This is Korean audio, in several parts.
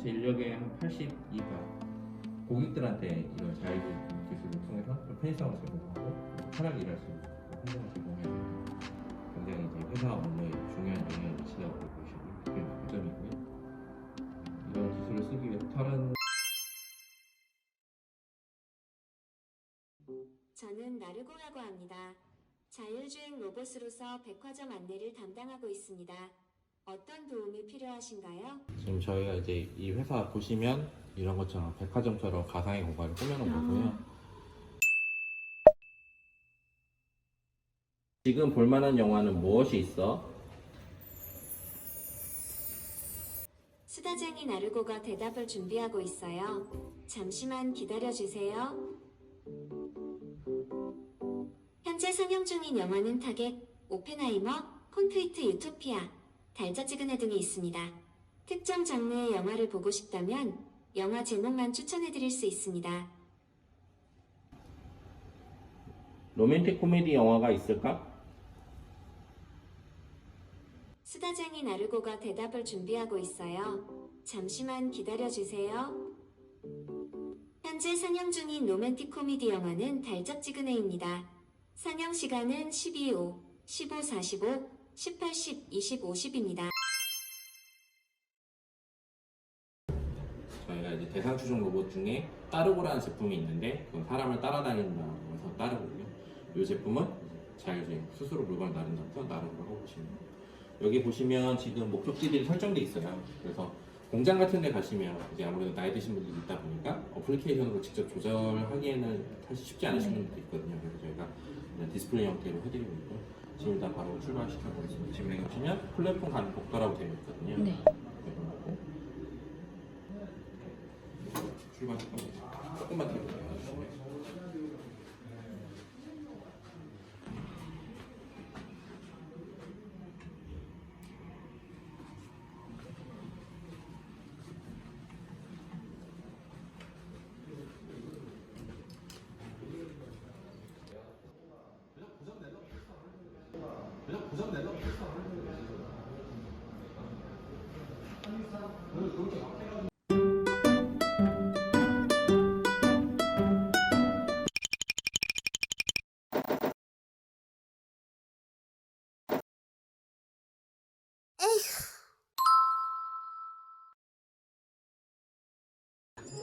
전체 인력의 한 82가 고객들한테 이런 자율 기술을 통해서 좀 편의성을 제공하고 편하게 일할 수 있는 환경을 제공해서 굉장히 이제 회사 업무에 중요한 영향을 미친다고 보시고 그게 그 점이고요. 이런 기술을 쓰기 위해서 다른 저는 나르고라고 합니다. 자율주행 로봇으로서 백화점 안내를 담당하고 있습니다. 어떤 도움이 필요하신가요? 지금 저희가 이제 이 회사 보시면 이런 것처럼 백화점처럼 가상의 공간을 꾸며놓은 거고요. 지금 볼만한 영화는 무엇이 있어? 수다쟁이 나르고가 대답을 준비하고 있어요. 잠시만 기다려주세요. 현재 상영 중인 영화는 타겟, 오펜하이머, 콘크리트 유토피아, 달자찌그네 등이 있습니다. 특정 장르의 영화를 보고 싶다면 영화 제목만 추천해드릴 수 있습니다. 로맨틱 코미디 영화가 있을까? 수다쟁이 나르고가 대답을 준비하고 있어요. 잠시만 기다려주세요. 현재 상영 중인 로맨틱 코미디 영화는 달짝지근해입니다. 상영 시간은 12호, 15, 45, 18, 10, 20, 50입니다. 저희가 이제 대상 추종 로봇 중에 따르고라는 제품이 있는데 그건 사람을 따라다닌다고 해서 따르고요. 이 제품은 자율주행 스스로 물건을 나른다면서 나르고라고 보시면 돼요. 여기 보시면 지금 목적지들이 설정돼 있어요. 그래서 공장 같은 데 가시면 이제 아무래도 나이 드신 분들이 있다 보니까 어플리케이션으로 직접 조절하기에는 사실 쉽지 않으신 분들도 있거든요. 그래서 저희가 그냥 디스플레이 형태로 해드리고 있고 지금 일단 바로 출발시켜 보겠습니다. 지금 여기 보시면 플랫폼 가는 복도라고 되어 있거든요. 네. 출발할 겁니다. 조금만 가주시면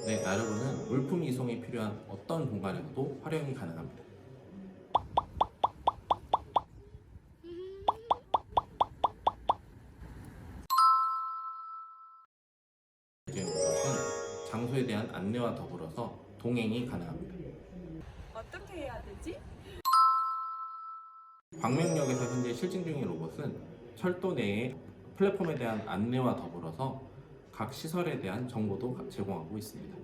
네, 나르고는 물품 이송에 필요한 어떤 공간에서도 활용이 가능합니다. 장소에 대한 안내와 더불어서 동행이 가능합니다. 어떻게 해야 되지? 광명역에서 현재 실증 중인 로봇은 철도 내의 플랫폼에 대한 안내와 더불어서 각 시설에 대한 정보도 제공하고 있습니다.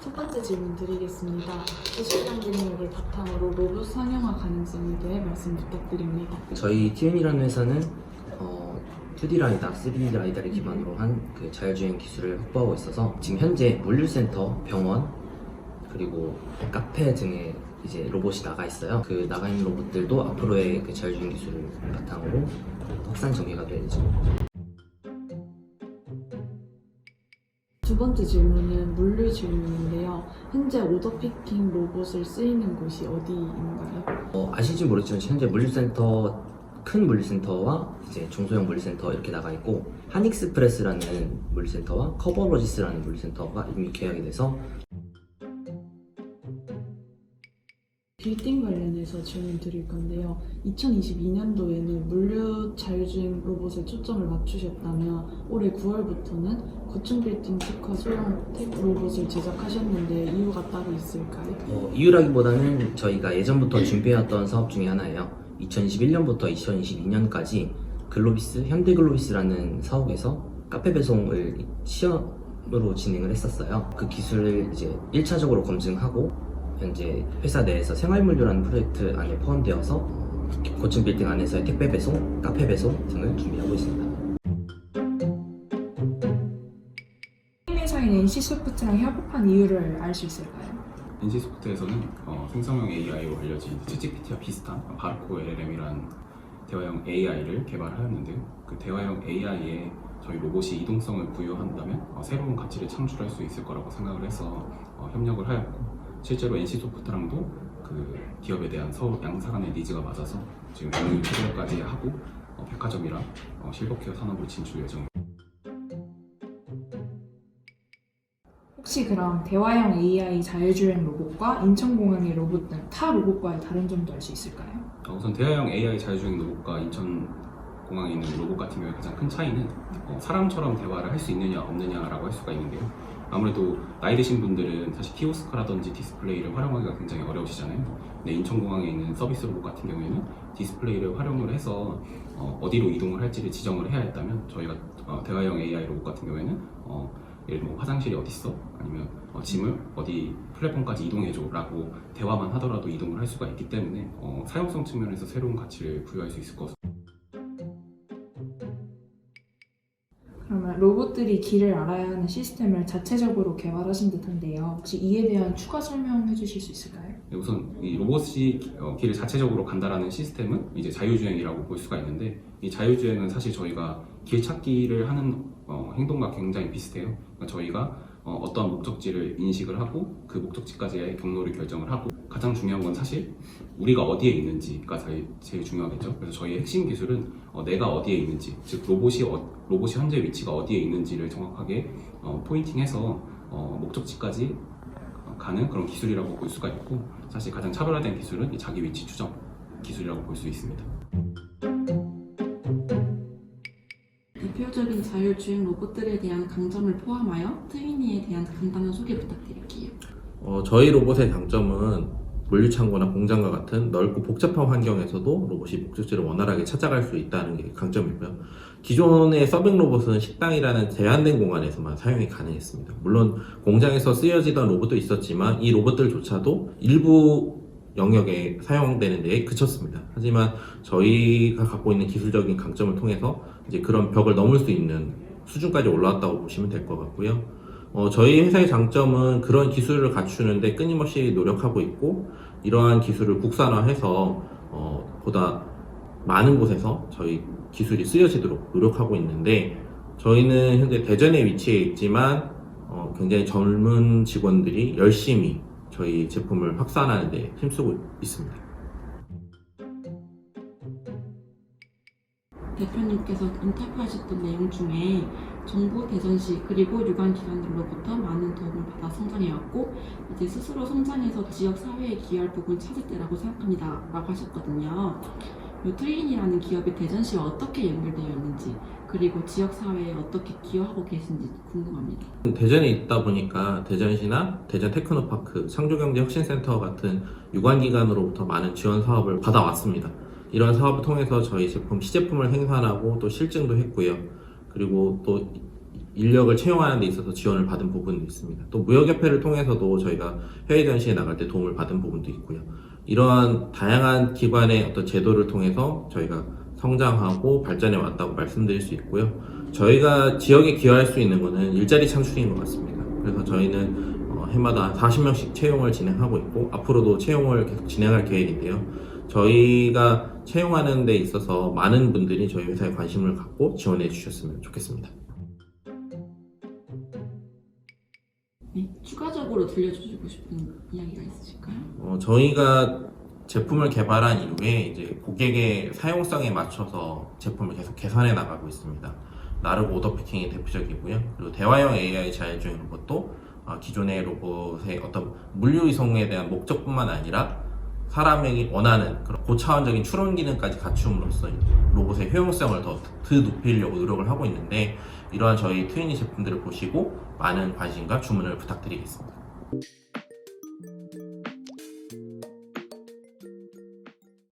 첫 번째 질문 드리겠습니다. 기술장 능력을 바탕으로 로봇 상용화 가능성에 대해 말씀 부탁드립니다. 저희 TN이라는 회사는 어, 2D 라이다, 3D 라이다를 기반으로 한 그 자율주행 기술을 확보하고 있어서 지금 현재 물류센터, 병원, 그리고 카페 등에 이제 로봇이 나가 있어요. 그 나가 있는 로봇들도 앞으로의 그 자율주행 기술을 바탕으로 확산 전개가 될 예정입니다. 두 번째 질문은 물류 질문인데요. 현재 오더 피킹 로봇을 쓰이는 곳이 어디인가요? 어, 아실지 모르겠지만 현재 물류센터 큰 물류센터와 이제 중소형 물류센터 이렇게 나가 있고 한익스프레스라는 물류센터와 커버로지스라는 물류센터가 이미 계약이 돼서 빌딩 관련해서 질문 드릴 건데요. 2022년도에는 물류 자율주행 로봇에 초점을 맞추셨다면 올해 9월부터는 고층 빌딩 특화 소형 텍 로봇을 제작하셨는데 이유가 따로 있을까요? 어, 이유라기보다는 저희가 예전부터 준비해왔던 사업 중에 하나예요. 2021년부터 2022년까지 글로비스, 현대글로비스라는 사옥에서 카페 배송을 시연, 으로 진행을 했었어요. 그 기술을 이제 1차적으로 검증하고 현재 회사 내에서 생활물류라는 프로젝트 안에 포함되어서 어, 고층 빌딩 안에서의 택배 배송, 카페 배송 등을 준비하고 있습니다. 회사인 NC소프트랑 협업한 이유를 알 수 있을까요? NC소프트에서는 어, 생성형 AI로 알려진 챗GPT와 비슷한 바르코 LLM이라는 대화형 AI를 개발하였는데 그 대화형 AI에 저희 로봇이 이동성을 부여한다면 어, 새로운 가치를 창출할 수 있을 거라고 생각을 해서 어, 협력을 하였고 실제로 NC소프트랑도 그 기업에 대한 서로 양사 간의 니즈가 맞아서 지금 MOU 체결까지 하고 어, 백화점이랑 어, 실버케어 산업으로 진출 예정입니다. 혹시 그럼 대화형 AI 자율주행 로봇과 인천공항의 로봇 등 타 로봇과의 다른 점도 알 수 있을까요? 어, 우선 대화형 AI 자율주행 로봇과 인천공항에 있는 로봇 같은 경우에 가장 큰 차이는 어, 사람처럼 대화를 할 수 있느냐 없느냐라고 할 수가 있는데요. 아무래도 나이 드신 분들은 사실 키오스크라든지 디스플레이를 활용하기가 굉장히 어려우시잖아요. 근데 인천공항에 있는 서비스 로봇 같은 경우에는 디스플레이를 활용을 해서 어, 디로 이동을 할지를 지정을 해야 했다면 저희가 어, 대화형 AI 로봇 같은 경우에는 어, 예를 들면 화장실이 어디 있어? 아니면 어, 짐을 어디 플랫폼까지 이동해줘라고 대화만 하더라도 이동을 할 수가 있기 때문에 어, 사용성 측면에서 새로운 가치를 부여할 수 있을 것으로 그러면 로봇들이 길을 알아야 하는 시스템을 자체적으로 개발하신 듯한데요. 혹시 이에 대한 추가 설명해 주실 수 있을까요? 네, 우선 이 로봇이 어, 길을 자체적으로 간다라는 시스템은 이제 자율주행이라고 볼 수가 있는데 이 자율주행은 사실 저희가 길 찾기를 하는 어, 행동과 굉장히 비슷해요. 그러니까 저희가 어, 떠한 목적지를 인식을 하고 그 목적지까지의 경로를 결정을 하고 가장 중요한 건 사실 우리가 어디에 있는지가 제일, 제일 중요하겠죠. 그래서 저희의 핵심 기술은 어, 내가 어디에 있는지, 즉 로봇이 어, 로봇이 현재 위치가 어디에 있는지를 정확하게 어, 포인팅해서 어, 목적지까지 가는 그런 기술이라고 볼 수가 있고 사실 가장 차별화된 기술은 이 자기 위치 추정 기술이라고 볼 수 있습니다. 대표적인 자율주행 로봇들에 대한 강점을 포함하여 트위니에 대한 간단한 소개 부탁드릴게요. 어, 저희 로봇의 장점은 물류창고나 공장과 같은 넓고 복잡한 환경에서도 로봇이 목적지를 원활하게 찾아갈 수 있다는 게 강점이고요. 기존의 서빙 로봇은 식당이라는 제한된 공간에서만 사용이 가능했습니다. 물론 공장에서 쓰여지던 로봇도 있었지만 이 로봇들조차도 일부 영역에 사용되는 데에 그쳤습니다. 하지만 저희가 갖고 있는 기술적인 강점을 통해서 이제 그런 벽을 넘을 수 있는 수준까지 올라왔다고 보시면 될 것 같고요. 어, 저희 회사의 장점은 그런 기술을 갖추는데 끊임없이 노력하고 있고 이러한 기술을 국산화해서 어, 보다 많은 곳에서 저희 기술이 쓰여지도록 노력하고 있는데 저희는 현재 대전에 위치해 있지만 어, 굉장히 젊은 직원들이 열심히 저희 제품을 확산하는 데 힘쓰고 있습니다. 대표님께서 인터뷰하셨던 내용 중에 정부, 대전시 그리고 유관 기관들로부터 많은 도움을 받아 성장해왔고 이제 스스로 성장해서 지역 사회에 기여할 부분 찾을 때라고 생각합니다. 라고 하셨거든요. 이 트윈이라는 기업이 대전시와 어떻게 연결되어 있는지 그리고 지역 사회에 어떻게 기여하고 계신지 궁금합니다. 대전에 있다 보니까 대전시나 대전 테크노파크, 창조경제혁신센터 같은 유관기관으로부터 많은 지원 사업을 받아왔습니다. 이런 사업을 통해서 저희 제품, 시제품을 생산하고 또 실증도 했고요. 그리고 또 인력을 채용하는 데 있어서 지원을 받은 부분도 있습니다. 또 무역협회를 통해서도 저희가 해외 전시에 나갈 때 도움을 받은 부분도 있고요. 이러한 다양한 기관의 어떤 제도를 통해서 저희가 성장하고 발전해 왔다고 말씀드릴 수 있고요. 저희가 지역에 기여할 수 있는 것은 일자리 창출인 것 같습니다. 그래서 저희는 어, 해마다 40명씩 채용을 진행하고 있고 앞으로도 채용을 계속 진행할 계획인데요. 저희가 채용하는 데 있어서 많은 분들이 저희 회사에 관심을 갖고 지원해 주셨으면 좋겠습니다. 네, 추가적으로 들려주고 싶은 이야기가 있으실까요? 어, 저희가 제품을 개발한 이후에 이제 고객의 사용성에 맞춰서 제품을 계속 개선해 나가고 있습니다. 나르고 오더피팅이 대표적이고요. 그리고 대화형 AI 자율주행 로봇도 어, 기존의 로봇의 어떤 물류 이송에 대한 목적뿐만 아니라 사람이 원하는 그런 고차원적인 추론 기능까지 갖춤으로써 로봇의 효용성을 더드 높이려고 노력을 하고 있는데 이러한 저희 트윈이 제품들을 보시고 많은 관심과 주문을 부탁드리겠습니다.